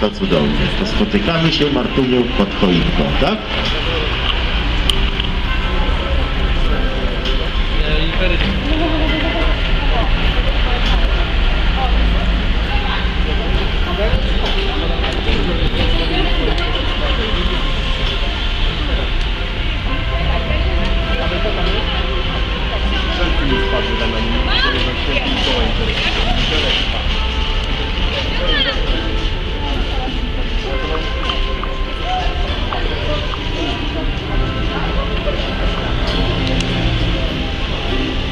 to cudownie. To spotykamy się, Martuniu, pod choinką, tak?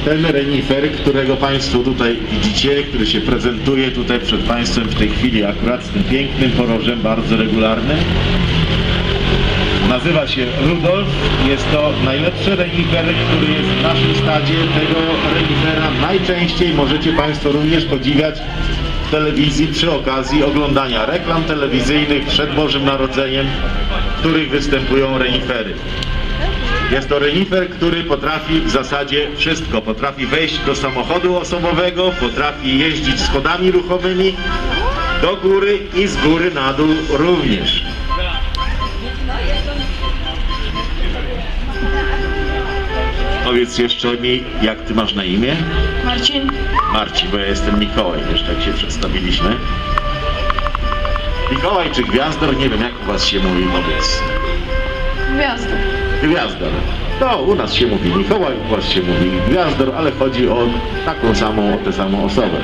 Ten renifer, którego Państwo tutaj widzicie, który się prezentuje tutaj przed Państwem w tej chwili akurat z tym pięknym porożem, bardzo regularnym, nazywa się Rudolf. Jest to najlepszy renifer, który jest w naszym stadzie. Tego renifera najczęściej możecie Państwo również podziwiać w telewizji przy okazji oglądania reklam telewizyjnych przed Bożym Narodzeniem, w których występują renifery. Jest to renifer, który potrafi w zasadzie wszystko. Potrafi wejść do samochodu osobowego, potrafi jeździć schodami ruchomymi do góry i z góry na dół również. Powiedz jeszcze mi, jak ty masz na imię? Marcin, Marcin, bo ja jestem Mikołaj, wiesz, tak się przedstawiliśmy. Mikołaj czy Gwiazdor, nie wiem jak u was się mówi, powiedz. gwiazda. Gwiazdor. No, u nas się mówi Mikołaj, u was się mówi Gwiazdor, ale chodzi o taką samą, o tę samą osobę.